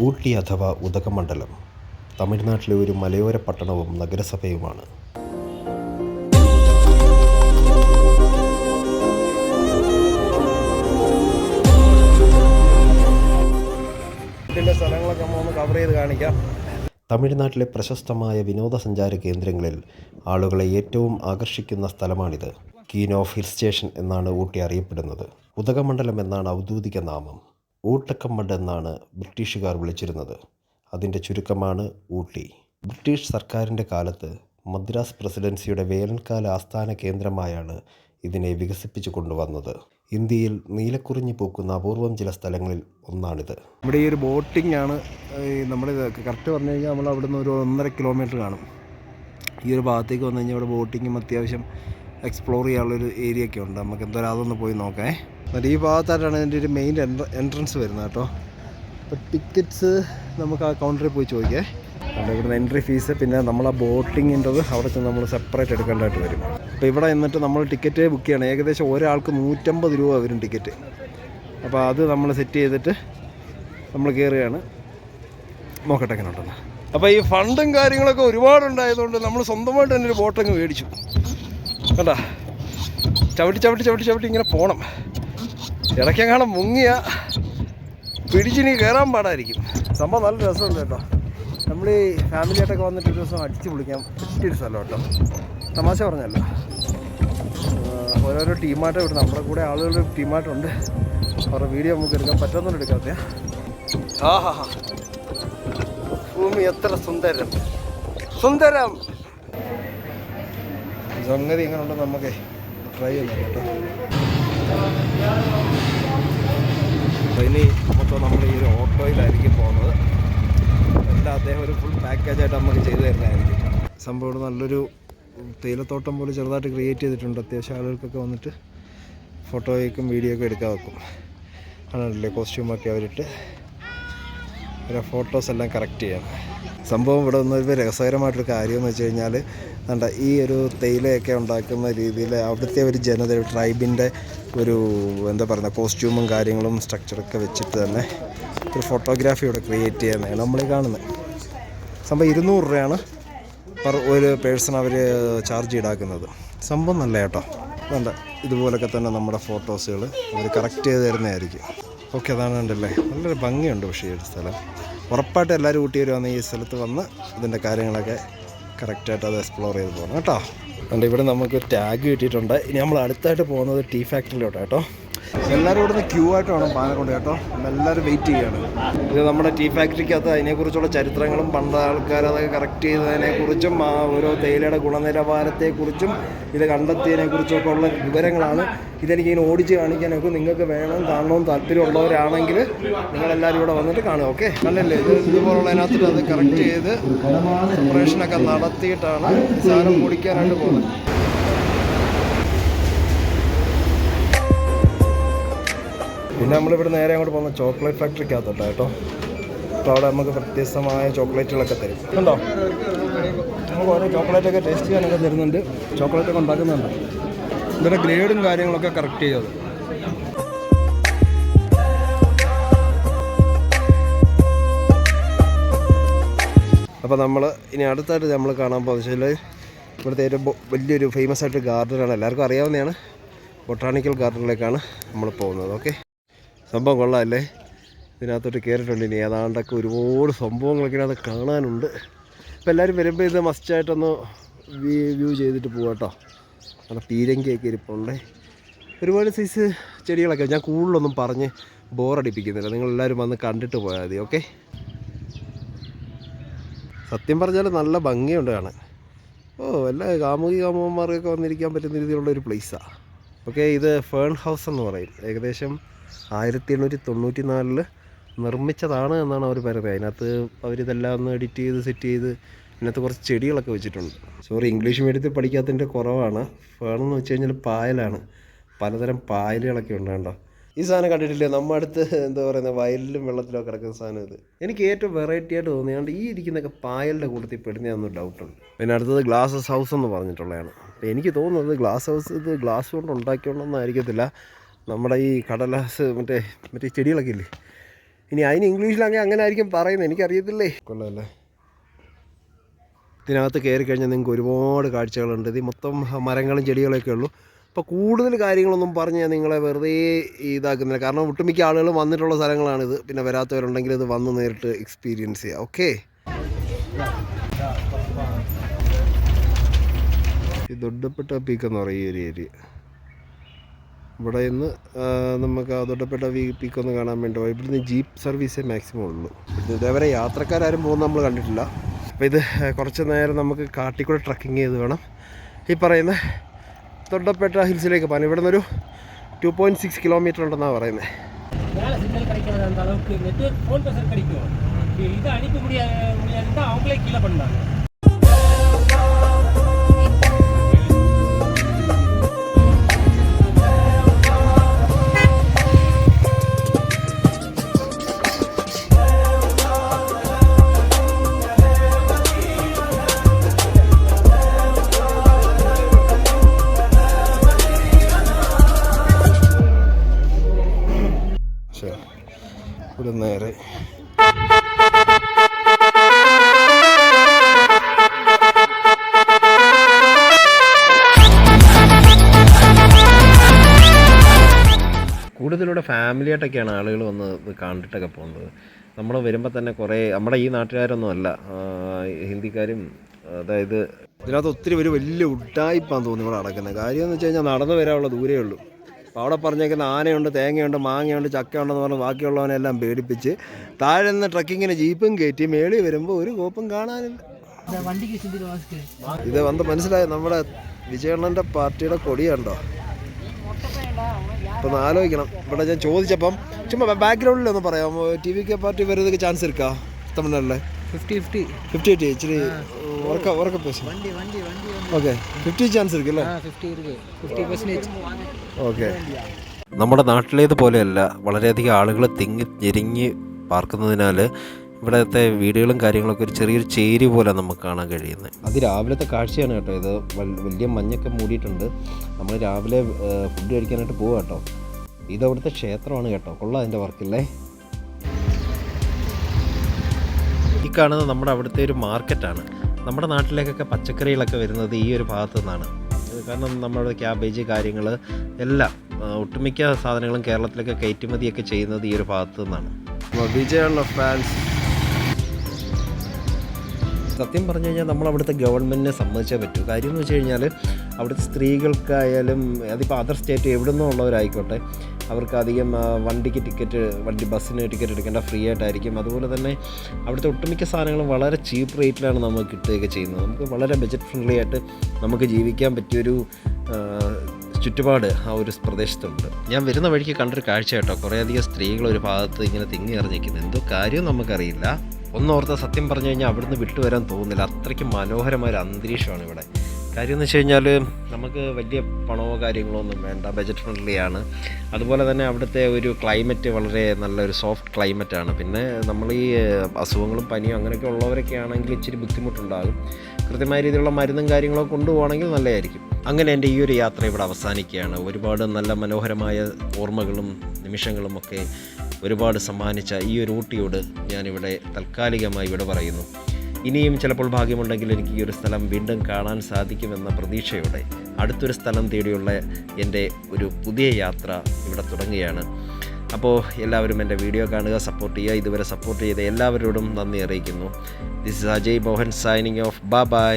ഊട്ടി അഥവാ ഉദകമണ്ഡലം. തമിഴ്നാട്ടിലെ ഒരു മലയോര പട്ടണവും നഗരസഭയുമാണ്. ഇതിന്റെ സ്ഥലങ്ങളൊക്കെ ഒന്ന് കവർ ചെയ്ത് കാണിക്കാം. തമിഴ്നാട്ടിലെ പ്രശസ്തമായ വിനോദസഞ്ചാര കേന്ദ്രങ്ങളിൽ ആളുകളെ ഏറ്റവും ആകർഷിക്കുന്ന സ്ഥലമാണിത്. കീൻ ഓഫ് ഹിൽ സ്റ്റേഷൻ എന്നാണ് ഊട്ടി അറിയപ്പെടുന്നത്. ഉദകമണ്ഡലം എന്നാണ് ഔദ്യോഗിക നാമം. ഊട്ടക്കമ്മഡ് എന്നാണ് ബ്രിട്ടീഷുകാർ വിളിച്ചിരുന്നത്. അതിന്റെ ചുരുക്കമാണ് ഊട്ടി. ബ്രിട്ടീഷ് സർക്കാരിന്റെ കാലത്ത് മദ്രാസ് പ്രസിഡൻസിയുടെ വേനൽക്കാല ആസ്ഥാന കേന്ദ്രമായാണ് ഇതിനെ വികസിപ്പിച്ചു കൊണ്ടുവന്നത്. ഇന്ത്യയിൽ നീലക്കുറിഞ്ഞി പൂക്കുന്ന അപൂർവം ചില സ്ഥലങ്ങളിൽ ഒന്നാണിത്. നമ്മുടെ ഈ ഒരു ബോട്ടിംഗ് ആണ് നമ്മുടെ കറക്റ്റ് പറഞ്ഞു കഴിഞ്ഞാൽ നമ്മൾ അവിടുന്ന് ഒരു ഒന്നര കിലോമീറ്റർ കാണും. ഈ ഒരു ഭാഗത്തേക്ക് വന്നു കഴിഞ്ഞാൽ ഇവിടെ ബോട്ടിങ്ങും അത്യാവശ്യം എക്സ്പ്ലോർ ചെയ്യാനുള്ളൊരു ഏരിയ ഒക്കെ ഉണ്ട് നമുക്ക് എന്തായാലും അതൊന്ന് പോയി നോക്കാം. എന്നിട്ട് ഈ ഭാഗത്തായിട്ടാണ് ഇതിന്റെ ഒരു മെയിൻ എൻട്രൻസ് വരുന്നത് കേട്ടോ. അപ്പോൾ ടിക്കറ്റ്സ് നമുക്ക് ആ കൗണ്ടറിൽ പോയി ചോദിക്കേ. അവിടെ ഇവിടുന്ന് എൻട്രി ഫീസ് പിന്നെ നമ്മൾ ആ ബോട്ടിങ്ങിന്റെത് അവിടെ ചെന്ന് നമ്മൾ സെപ്പറേറ്റ് എടുക്കേണ്ടതായിട്ട് വരും. അപ്പോൾ ഇവിടെ എന്നിട്ട് നമ്മൾ ടിക്കറ്റ് ബുക്ക് ചെയ്യണം. ഏകദേശം ഒരാൾക്ക് നൂറ്റമ്പത് രൂപ വരും ടിക്കറ്റ് അപ്പോൾ അത് നമ്മൾ സെറ്റ് ചെയ്തിട്ട് നമ്മൾ കയറുകയാണ് നോക്കട്ടെ എങ്ങനെ ഉണ്ടെന്ന് അപ്പോൾ ഈ ഫണ്ടും കാര്യങ്ങളൊക്കെ ഒരുപാടുണ്ടായതുകൊണ്ട് നമ്മൾ സ്വന്തമായിട്ട് തന്നെ ഒരു ബോട്ടങ്ങ് മേടിച്ചു. കണ്ടാ? ചവിട്ടി ചവിട്ടി ചവിട്ടി ചവിട്ടി ഇങ്ങനെ പോകണം ഇടയ്ക്കെങ്ങാണം മുങ്ങിയ പിടിച്ചിനി കയറാൻ പാടായിരിക്കും. സംഭവം നല്ല രസമുണ്ട് കേട്ടോ. നമ്മൾ ഈ ഫാമിലിയായിട്ടൊക്കെ വന്നിട്ട് ഒരു ദിവസം അടിച്ച് പൊളിക്കാൻ പറ്റിയൊരു സ്ഥലം കേട്ടോ. തമാശ പറഞ്ഞല്ലോ. ആഹ് ഓരോരോ ടീമായിട്ട് ഇവിടെ നമ്മുടെ കൂടെ ആളുകൾ ടീമായിട്ടുണ്ട്. അവരുടെ വീഡിയോ നമുക്ക് എടുക്കാൻ പറ്റുന്നുണ്ട് എടുക്കാത്ത. ആ ഹാ ഹാ ഭൂമി എത്ര സുന്ദരം. സുന്ദരം. സംഗതി ഇങ്ങനെ ഉണ്ടെന്ന് നമുക്ക് ട്രൈ ചെയ്യാം കേട്ടോ. ഇനി മൊത്തം നമ്മൾ ഈ ഒരു ഓട്ടോയിലായിരിക്കും പോകുന്നത്. എല്ലാം അദ്ദേഹം ഒരു ഫുൾ പാക്കേജായിട്ട് നമുക്ക് ചെയ്തു തരുന്നതായിരിക്കും. സംഭവം നല്ലൊരു തേയിലത്തോട്ടം പോലെ ചെറുതായിട്ട് ക്രിയേറ്റ് ചെയ്തിട്ടുണ്ട്. അത്യാവശ്യം ആളുകൾക്കൊക്കെ വന്നിട്ട് ഫോട്ടോയ്ക്കും വീഡിയോ ഒക്കെ എടുക്കാൻ വെക്കും. ആണല്ലേ കോസ്റ്റ്യൂമൊക്കെ അവരിട്ട്. ഓരോ ഫോട്ടോസ് എല്ലാം കറക്റ്റ് ചെയ്യാം സംഭവം ഇവിടെ നിന്ന് ഇപ്പോൾ രസകരമായിട്ടൊരു കാര്യം എന്ന് വെച്ച് കഴിഞ്ഞാൽ കണ്ട ഈ ഒരു തേയിലയൊക്കെ ഉണ്ടാക്കുന്ന രീതിയിൽ അവിടുത്തെ ഒരു ജനത ട്രൈബിന്റെ ഒരു എന്താ പറയുക കോസ്റ്റ്യൂമും കാര്യങ്ങളും സ്ട്രക്ചറൊക്കെ വെച്ചിട്ട് തന്നെ ഒരു ഫോട്ടോഗ്രാഫി ഇവിടെ ക്രിയേറ്റ് ചെയ്യുന്നതാണ് നമ്മൾ കാണുന്നത് സംഭവം ഇരുന്നൂറ് രൂപയാണ് പെർ ഒരു പേഴ്സൺ അവർ ചാർജ് ഈടാക്കുന്നത്. സംഭവം നല്ല കേട്ടോ. വേണ്ട ഇതുപോലൊക്കെ തന്നെ നമ്മുടെ ഫോട്ടോസുകൾ അവർ കറക്റ്റ് ചെയ്ത് തരുന്നതായിരിക്കും. ഓക്കെ അതാണ് ഉണ്ടല്ലേ നല്ലൊരു ഭംഗിയുണ്ട് പക്ഷേ ഈ ഒരു സ്ഥലം. ഉറപ്പായിട്ട് എല്ലാവരും കൂട്ടി വന്ന് ഈ സ്ഥലത്ത് വന്ന് ഇതിന്റെ കാര്യങ്ങളൊക്കെ കറക്റ്റായിട്ട് അത് എക്സ്പ്ലോർ ചെയ്ത് പോകണം കേട്ടോ. അതുകൊണ്ട് ഇവിടെ നമുക്ക് ടാഗ് കിട്ടിയിട്ടുണ്ട്. ഇനി നമ്മൾ അടുത്തായിട്ട് പോകുന്നത് ടീ ഫാക്ടറിയിലോട്ടാണ് കേട്ടോ. എല്ലാവരും ഇവിടുന്ന് ക്യൂ ആയിട്ട് വേണം പാനക്കൊണ്ട് കേട്ടോ. എല്ലാവരും വെയിറ്റ് ചെയ്യാണ്. ഇത് നമ്മുടെ ടീ ഫാക്ടറിക്കകത്ത് അതിനെക്കുറിച്ചുള്ള ചരിത്രങ്ങളും പണ്ട് ആൾക്കാർ അതൊക്കെ കറക്റ്റ് ചെയ്തതിനെക്കുറിച്ചും ആ ഓരോ തേയിലയുടെ ഗുണനിലവാരത്തെക്കുറിച്ചും ഇത് കണ്ടെത്തിയതിനെക്കുറിച്ചൊക്കെ ഉള്ള വിവരങ്ങളാണ്. ഇതെനിക്ക് ഇങ്ങനെ ഓടിച്ച് കാണിക്കാനൊക്കെ നിങ്ങൾക്ക് വേണം കാണണമെന്ന് താല്പര്യമുള്ളവരാണെങ്കിൽ നിങ്ങളെല്ലാവരും ഇവിടെ വന്നിട്ട് കാണുക ഓക്കെ നല്ലല്ലേ ഇത് ഇതുപോലുള്ള അതിനകത്തിട്ട് അത് കറക്റ്റ് ചെയ്ത് സെപ്പറേഷനൊക്കെ നടത്തിയിട്ടാണ് സാധനം പൊടിക്കാനായിട്ട് പോകുന്നത്. പിന്നെ നമ്മളിവിടെ നേരെ അങ്ങോട്ട് പോകുന്ന ചോക്ലേറ്റ് ഫാക്ടറിക്കകത്തോട്ടോ കേട്ടോ. അപ്പോൾ അവിടെ നമുക്ക് വ്യത്യസ്തമായ ചോക്ലേറ്റുകളൊക്കെ തരും. ഉണ്ടോ നമുക്ക് ഓരോ ചോക്ലേറ്റൊക്കെ ടേസ്റ്റ് ചെയ്യാനൊക്കെ തരുന്നുണ്ട്. ചോക്ലേറ്റൊക്കെ ഉണ്ടാക്കുന്നുണ്ട്. ഇതിന്റെ ഗ്രേഡും കാര്യങ്ങളൊക്കെ കറക്റ്റ് ചെയ്തത് അപ്പോൾ നമ്മൾ ഇനി അടുത്തായിട്ട് നമ്മൾ കാണാൻ പോകുന്നത് വെച്ചാൽ ഇവിടുത്തെ ഏറ്റവും വലിയൊരു ഫേമസ് ആയിട്ട് ഗാർഡനാണ് എല്ലാവർക്കും അറിയാവുന്നതാണ്. ബൊട്ടാണിക്കൽ ഗാർഡനിലേക്കാണ് നമ്മൾ പോകുന്നത്. ഓക്കെ സംഭവം കൊള്ളാമല്ലേ ഇതിനകത്തോട്ട് കയറിയിട്ടുണ്ട് ഇനി. ഏതാണ്ടൊക്കെ ഒരുപാട് സംഭവങ്ങളൊക്കെ ഇതിനകത്ത് കാണാനുണ്ട്. അപ്പോൾ എല്ലാവരും വരുമ്പോൾ ഇത് മസ്റ്റായിട്ടൊന്ന് വ്യൂ ചെയ്തിട്ട് പോകാം കേട്ടോ നല്ല പീരങ്കിയൊക്കെ ഇരിപ്പുണ്ട്. ഒരുപാട് സൈസ് ചെടികളൊക്കെ ഞാൻ കൂടുതലൊന്നും പറഞ്ഞ് ബോറടിപ്പിക്കുന്നില്ല നിങ്ങളെല്ലാവരും വന്ന് കണ്ടിട്ട് പോയാൽ മതി ഓക്കെ സത്യം പറഞ്ഞാൽ നല്ല ഭംഗിയുണ്ട് കാണാൻ. ഓ എല്ലാ കാമുകി കാമുകന്മാർക്കൊക്കെ വന്നിരിക്കാൻ പറ്റുന്ന രീതിയിലുള്ള ഒരു പ്ലേസാണ് ഓക്കെ ഇത് ഫേൺ ഹൗസ് എന്ന് പറയും. ഏകദേശം ആയിരത്തി എണ്ണൂറ്റി തൊണ്ണൂറ്റി നാലിൽ നിർമ്മിച്ചതാണ് എന്നാണ് അവർ പറയുന്നത്. അതിനകത്ത് അവരിതെല്ലാം ഒന്ന് എഡിറ്റ് ചെയ്ത് സെറ്റ് ചെയ്ത് ഇതിനകത്ത് കുറച്ച് ചെടികളൊക്കെ വെച്ചിട്ടുണ്ട്. സോറി ഇംഗ്ലീഷ് മീഡിയത്തിൽ പഠിക്കാത്തതിന്റെ കുറവാണ്. ഫേണെന്ന് വെച്ച് കഴിഞ്ഞാൽ പായലാണ്. പലതരം പായലുകളൊക്കെ ഉണ്ട് ഈ സാധനം കണ്ടിട്ടില്ലേ? നമ്മ അടുത്ത് എന്താ പറയുന്നത് വയലിലും വെള്ളത്തിലൊക്കെ കിടക്കുന്ന സാധനം ഇത്. എനിക്ക് ഏറ്റവും വെറൈറ്റി ആയിട്ട് തോന്നിയാണ്ട് ഈ ഇരിക്കുന്നൊക്കെ പായലിന്റെ കൂട്ടത്തിൽ പെടുന്നതെന്നൊരു ഡൗട്ടുണ്ട് പിന്നെ അടുത്തത് ഗ്ലാസസ് ഹൗസ് എന്ന് പറഞ്ഞിട്ടുള്ളതാണ്. അപ്പോൾ എനിക്ക് തോന്നുന്നത് ഗ്ലാസ് ഹൗസ് ഇത് ഗ്ലാസ് കൊണ്ട് ഉണ്ടാക്കിയോണ്ടൊന്നും ആയിരിക്കത്തില്ല. നമ്മുടെ ഈ കടലാസ് മറ്റേ മറ്റേ ചെടികളൊക്കെ ഇല്ലേ? ഇനി അതിന് ഇംഗ്ലീഷിലാണെങ്കിൽ അങ്ങനെ ആയിരിക്കും പറയുന്നത്. എനിക്കറിയത്തില്ലേ? കൊള്ളാമല്ലേ ഇതിനകത്ത് കയറി കഴിഞ്ഞാൽ നിങ്ങൾക്ക് ഒരുപാട് കാഴ്ചകളുണ്ട്. ഇത് മൊത്തം മരങ്ങളും ചെടികളൊക്കെ ഉള്ളൂ. അപ്പോൾ കൂടുതൽ കാര്യങ്ങളൊന്നും പറഞ്ഞ് ഞാൻ നിങ്ങളെ വെറുതെ ഇതാക്കുന്നില്ല. കാരണം ഒട്ടുമിക്ക ആളുകൾ വന്നിട്ടുള്ള സ്ഥലങ്ങളാണിത്. പിന്നെ വരാത്തവരുണ്ടെങ്കിൽ ഇത് വന്ന് നേരിട്ട് എക്സ്പീരിയൻസ് ചെയ്യാം. ഓക്കെ ഈ ദൊഡ്ഡപ്പെട്ട പീക്ക് എന്ന് പറയും ഈ ഒരു ഏരിയ. ഇവിടെ നിന്ന് നമുക്ക് ആ ദൊഡ്ഡപ്പെട്ട പീക്ക് ഒന്ന് കാണാൻ വേണ്ടി പോയി ഇവിടുന്ന് ജീപ്പ് സർവീസേ മാക്സിമം ഉള്ളൂ ഇതേവരെ യാത്രക്കാരും പോകുന്ന നമ്മൾ കണ്ടിട്ടില്ല അപ്പോൾ ഇത് കുറച്ച് നേരം നമുക്ക് കാട്ടിക്കൂടെ ട്രക്കിങ് ചെയ്ത് വേണം ഈ പറയുന്ന തൊട്ടപ്പെട്ട ഹിൽസിലേക്ക് പോകാൻ ഇവിടെ നിന്നൊരു ടു പോയിൻറ്റ് സിക്സ് കിലോമീറ്റർ ഉണ്ടെന്നാണ് പറയുന്നത് மேலே சிக்னல் கிடைக்காத அந்த அளவுக்கு நெட்ஒர்க் ஃபோன் பேசுறது கிடைக்கும் இது அனுப்ப முடியாது முடியாது அவங்களே கீழே பண்ணாங்க ഫാമിലിയായിട്ടൊക്കെയാണ് ആളുകൾ വന്ന് കണ്ടിട്ടൊക്കെ പോകുന്നത്. നമ്മൾ വരുമ്പോൾ തന്നെ കുറേ നമ്മുടെ ഈ നാട്ടുകാരൊന്നും അല്ല. ഹിന്ദിക്കാരും അതായത് ഇതിനകത്ത് ഒത്തിരി ഒരു വലിയ ഉട്ടായിപ്പാന്ന് തോന്നി ഇവിടെ നടക്കുന്നത് കാര്യം എന്ന് വെച്ച് കഴിഞ്ഞാൽ നടന്നു വരാനുള്ള ദൂരേ ഉള്ളൂ. അപ്പോൾ അവിടെ പറഞ്ഞേക്കുന്ന ആനയുണ്ട് തേങ്ങയുണ്ട് മാങ്ങയുണ്ട് ചക്കയുണ്ടെന്ന് പറഞ്ഞ് ബാക്കിയുള്ളവനെല്ലാം പേടിപ്പിച്ച് താഴെ നിന്ന് ട്രക്കിങ്ങിന് ജീപ്പും കയറ്റി മേളി വരുമ്പോൾ ഒരു കോപ്പും കാണാനില്ല. ഇത് വന്ന് മനസ്സിലായി? നമ്മുടെ വിജയണ്ണന്റെ പാർട്ടിയുടെ കൊടിയുണ്ടോ? അപ്പൊ ആലോചിക്കണം. ഇവിടെ ഞാൻ ചോദിച്ചപ്പം ചുമ്മാ ബാക്ക്ഗ്രൗണ്ടിൽ ഒന്ന് പറയാം. ടി വിക്ക് പാർട്ടി വരുന്നതൊക്കെ ചാൻസ് എടുക്കാ തമിഴ്നാട്ടിലെ? Fifty fifty fifty fifty chance okay നമ്മുടെ നാട്ടിലേത് പോലെയല്ല വളരെയധികം ആളുകൾ തിങ്ങി ഞെരിങ്ങി പാർക്കുന്നതിനാൽ ഇവിടുത്തെ വീടുകളും കാര്യങ്ങളൊക്കെ ഒരു ചെറിയൊരു ചേരി പോലെ നമുക്ക് കാണാൻ കഴിയുന്നത്. അത് രാവിലത്തെ കാഴ്ചയാണ് കേട്ടോ ഇത്. വലിയ മഞ്ഞൊക്കെ മൂടിയിട്ടുണ്ട്. നമ്മൾ രാവിലെ ഫുഡ് കഴിക്കാനായിട്ട് പോവുക കേട്ടോ. ഇത് അവിടുത്തെ ക്ഷേത്രമാണ് കേട്ടോ. കൊള്ളാം അതിന്റെ വർക്കില്ലേ ഈ കാണുന്നത് നമ്മുടെ അവിടുത്തെ ഒരു മാർക്കറ്റാണ് നമ്മുടെ നാട്ടിലേക്കൊക്കെ പച്ചക്കറികളൊക്കെ വരുന്നത് ഈ ഒരു ഭാഗത്തു നിന്നാണ്. കാരണം നമ്മുടെ ക്യാബേജ് കാര്യങ്ങൾ എല്ലാം ഒട്ടുമിക്ക സാധനങ്ങളും കേരളത്തിലൊക്കെ കയറ്റുമതിയൊക്കെ ചെയ്യുന്നത് ഈ ഒരു ഭാഗത്തു നിന്നാണ്. വിജയുള്ള ഫാൻസ് സത്യം പറഞ്ഞു കഴിഞ്ഞാൽ നമ്മൾ അവിടുത്തെ ഗവൺമെന്റിനെ സമ്മതിച്ചേ പറ്റൂ. കാര്യം എന്ന് വെച്ച് കഴിഞ്ഞാൽ അവിടുത്തെ സ്ത്രീകൾക്കായാലും അതിപ്പോൾ അതർ സ്റ്റേറ്റ് എവിടെ നിന്നും ഉള്ളവരായിക്കോട്ടെ അവർക്ക് അധികം വണ്ടിക്ക് ടിക്കറ്റ് വണ്ടി ബസ്സിന് ടിക്കറ്റ് എടുക്കേണ്ട ഫ്രീ ആയിട്ടായിരിക്കും. അതുപോലെ തന്നെ അവിടുത്തെ ഒട്ടുമിക്ക സാധനങ്ങളും വളരെ ചീപ്പ് റേറ്റിലാണ് നമുക്ക് കിട്ടുകയൊക്കെ ചെയ്യുന്നത്. നമുക്ക് വളരെ ബജറ്റ് ഫ്രണ്ട്ലി ആയിട്ട് നമുക്ക് ജീവിക്കാൻ പറ്റിയൊരു ചുറ്റുപാട് ആ ഒരു പ്രദേശത്തുണ്ട്. ഞാൻ വരുന്ന വഴിക്ക് കണ്ടൊരു കാഴ്ച കേട്ടോ. കുറേയധികം സ്ത്രീകൾ ഒരു ഭാഗത്ത് ഇങ്ങനെ തിങ്ങി ഇറങ്ങിക്കുന്നത് എന്തോ കാര്യം നമുക്കറിയില്ല. ഒന്നോർത്ത സത്യം പറഞ്ഞു കഴിഞ്ഞാൽ അവിടുന്ന് വിട്ടുവരാൻ തോന്നുന്നില്ല അത്രയ്ക്ക് മനോഹരമായ ഒരു അന്തരീക്ഷമാണ് ഇവിടെ. കാര്യം എന്ന് വെച്ച് കഴിഞ്ഞാൽ നമുക്ക് വലിയ പണമോ കാര്യങ്ങളോ ഒന്നും വേണ്ട. ബജറ്റ് ഫ്രണ്ട്ലിയാണ് അതുപോലെ തന്നെ അവിടുത്തെ ഒരു ക്ലൈമറ്റ് വളരെ നല്ലൊരു സോഫ്റ്റ് ക്ലൈമറ്റ് ആണ്. പിന്നെ നമ്മൾ ഈ അസുഖങ്ങളും പനിയും അങ്ങനെയൊക്കെ ഉള്ളവരൊക്കെ ആണെങ്കിൽ ഇച്ചിരി ബുദ്ധിമുട്ടുണ്ടാകും. കൃത്യമായ രീതിയിലുള്ള മരുന്നും കാര്യങ്ങളൊക്കെ കൊണ്ടുപോകണമെങ്കിൽ നല്ലതായിരിക്കും. അങ്ങനെ എന്റെ ഈ ഒരു യാത്ര ഇവിടെ അവസാനിക്കുകയാണ്. ഒരുപാട് നല്ല മനോഹരമായ ഓർമ്മകളും നിമിഷങ്ങളും ഒക്കെ ഒരുപാട് സമ്മാനിച്ച ഈ ഒരു ഊട്ടിയോട് ഞാനിവിടെ താൽക്കാലികമായി ഇവിടെ പറയുന്നു. ഇനിയും ചിലപ്പോൾ ഭാഗ്യമുണ്ടെങ്കിൽ എനിക്ക് ഈ ഒരു സ്ഥലം വീണ്ടും കാണാൻ സാധിക്കുമെന്ന പ്രതീക്ഷയോടെ അടുത്തൊരു സ്ഥലം തേടിയുള്ള എന്റെ ഒരു പുതിയ യാത്ര ഇവിടെ തുടങ്ങുകയാണ്. അപ്പോൾ എല്ലാവരും എന്റെ വീഡിയോ കാണുക സപ്പോർട്ട് ചെയ്യുക. ഇതുവരെ സപ്പോർട്ട് ചെയ്ത എല്ലാവരോടും നന്ദി അറിയിക്കുന്നു. This is Ajay Mohan signing off bye bye